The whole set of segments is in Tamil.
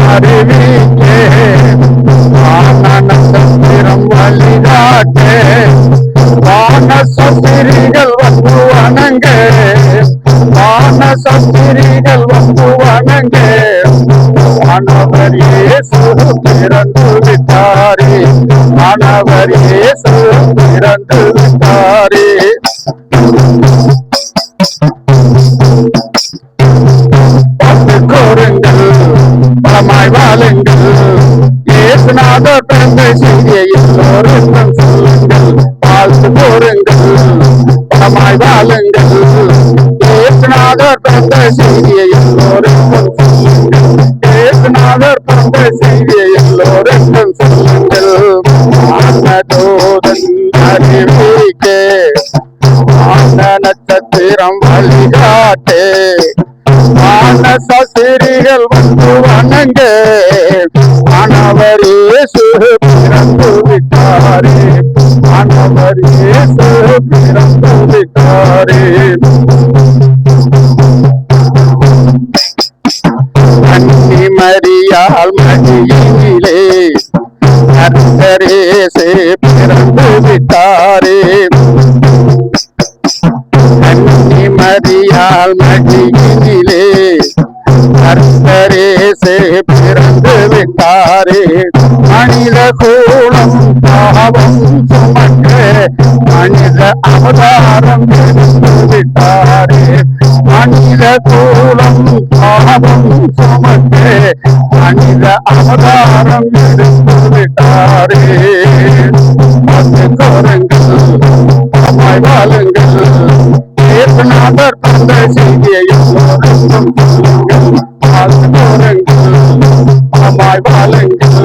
அறிவிக்கே வானநட்சத்திரம் வழிகாட்டே வான சந்திரிகள் வந்து வணங்கே. வான சந்திரிகள் வந்து வணங்கே மாணவர் இயேசு பிறந்து விட்டாரே. அறிவிக்கே ஆன நட்சத்திரம் வழிகாட்டே. மானசிரிகள் வந்து வணங்க. மாணவர் இயேசு பிறந்து விட்டாரே. மாணவர் இயேசு பிறந்து விட்டாரே. அன்னி மரியால் மடியிலே கர்த்தரேசே பிறந்து விட்டாரே அன்னி மரியால் மடியிலே கர்த்தரேசே பிறந்து விட்டாரே மனித கூலம் பாவம் சுமக்க மனித அவதாரம் எடுத்து விட்டாரே மனித கூலம் பாவம் சுமக்க மனித அவதாரம் எடுத்து விட்டாரே பார்த்து கோருங்கள் அம்மாய் வாழுங்கள் தந்த செய்தியை சொல்லுங்கள். அம்மாய் வாழுங்கள்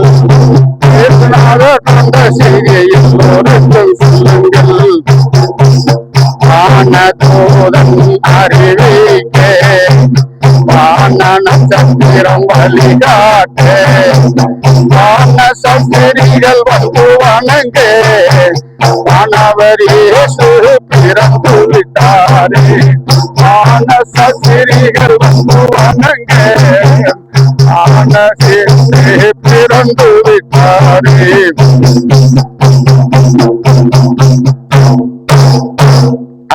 தந்த செய்தியை எல்லோருக்கும் சொல்லுங்கள். அறிவிக்க வான சந்திரம் வழிகாட்ட வான சந்திரிகள் வந்து வணங்க வானவர் இயேசு பிறந்து விட்டாரே வான சந்திரிகள் வந்து வணங்க வான இயேசு பிறந்து விட்டாரே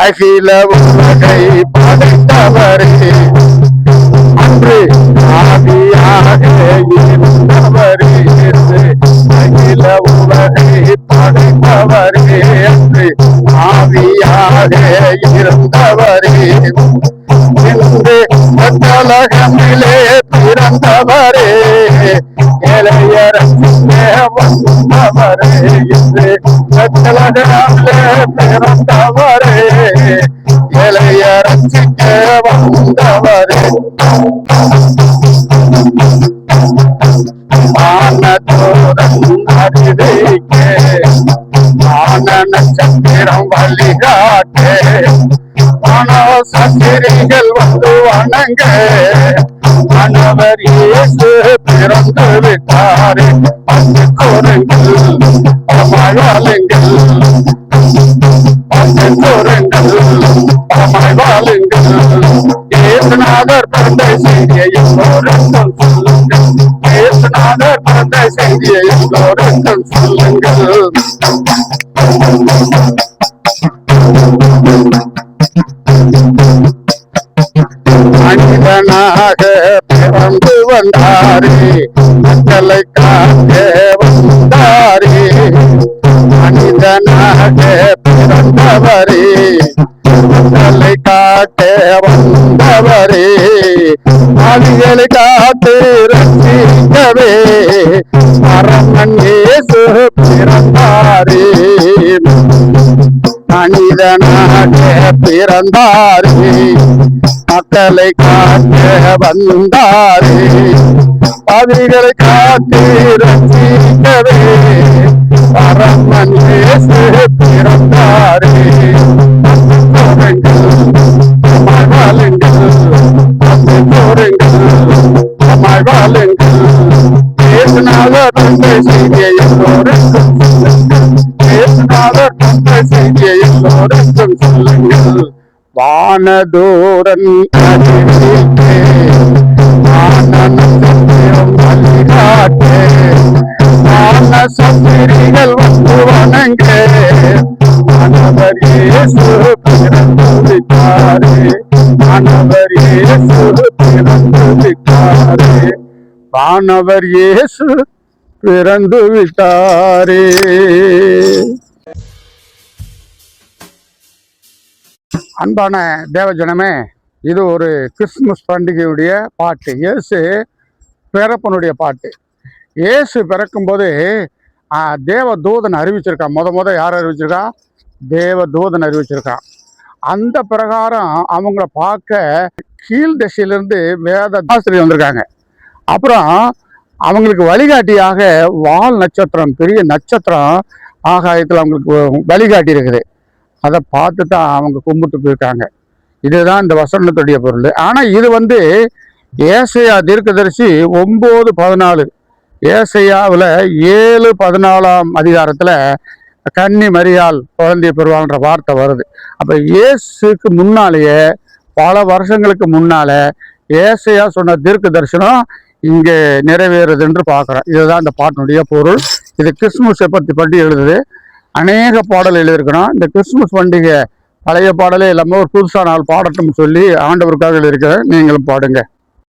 அகில உலகை படைத்தவரே. படைத்தவரே அன்று இருந்தவரே. இன்று கலகமிலே பிறந்தவரே. இளையர் வந்தவரே. இன்று கலகமிலே பிறந்தவரே. இளையர் வந்தவரே. ஆனதோரன் அறிவிக்கே சந்திரம் வழிகாட்டே ஆனா சந்திரிகள் வந்து வணங்க மனவர் இயேசு பிறந்து விட்டாரே வந்து கோருங்கள் மழாலுங்கள் வந்து கோருங்கள் மழை வாழுங்கள் ஏசுநாதர் பிறந்த செய்தியை சொல்லுங்கள். ஏசுநாதர் பிறந்த செய்தியை எல்லோருக்கும் சொல்லுங்கள் மனிதனாக பிறந்து வந்தாரே மக்களை காக்க வந்தாரே. மனிதனாக பிறந்தவரே மக்களை காக்க வந்தவரே மனிதனை காத்து ரசிக்கவே பரமன் இயேசு பிறந்தாரே. மனிதனாக பிறந்தாரே. மக்களை காக்க வந்தாரே. பாவிகளை காத்து ரசிக்கவே பரமன் இயேசு எல்லோருக்கும் சொல்லுங்கள் வானதூரன் சந்திரிகள் வந்து வணங்க மாணவர் இயேசு பிறந்து விட்டாரே இயேசு பிறந்து விட்டாரே இயேசு பிறந்து விட்டாரே. அன்பான தேவஜனமே இது ஒரு கிறிஸ்துமஸ் பண்டிகையுடைய பாட்டு. இயேசு பிறப்பனுடைய பாட்டு. இயேசு பிறக்கும்போது தேவ தூதன் அறிவிச்சிருக்கான் முத முத யார் அறிவிச்சிருக்கா? தேவ தூதன் அறிவிச்சிருக்கான் அந்த பிரகாரம் அவங்கள பார்க்க கீழ் திசையிலிருந்து வேத ஆசிரியர் வந்திருக்காங்க. அப்புறம் அவங்களுக்கு வழிகாட்டியாக வால் நட்சத்திரம் பெரிய நட்சத்திரம் ஆகாயத்தில் அவங்களுக்கு வழிகாட்டி இருக்குது. அதை பார்த்து தான் அவங்க கும்பிட்டு போயிருக்காங்க. இதுதான் இந்த வசனத்துடைய பொருள். ஆனால் இது வந்து ஏசையா தீர்க்கதரிசி ஒம்பது பதினாலு. ஏசையாவில் ஏழு பதினாலாம் அதிகாரத்தில் கன்னி மரியால் குழந்தைய பெறுவாள்ன்ற வார்த்தை வருது. அப்போ இயேசுக்கு முன்னாலேயே பல வருஷங்களுக்கு முன்னால் ஏசையா சொன்ன தீர்க்க தரிசனம் இங்கே நிறைவேறுது என்று பார்க்குறோம் இதுதான் இந்த பாட்டினுடைய பொருள். இது கிறிஸ்துமஸை பற்றி பற்றி எழுதுது? அநேக பாடல் எழுதியிருக்கிறோம். இந்த கிறிஸ்துமஸ் பண்டிகை பழைய பாடலே இல்லாமல் ஒரு புதுசாக நாள் பாடட்டும் சொல்லி ஆண்டவருக்காக எழுதியிருக்கிறேன். நீங்களும் பாடுங்க.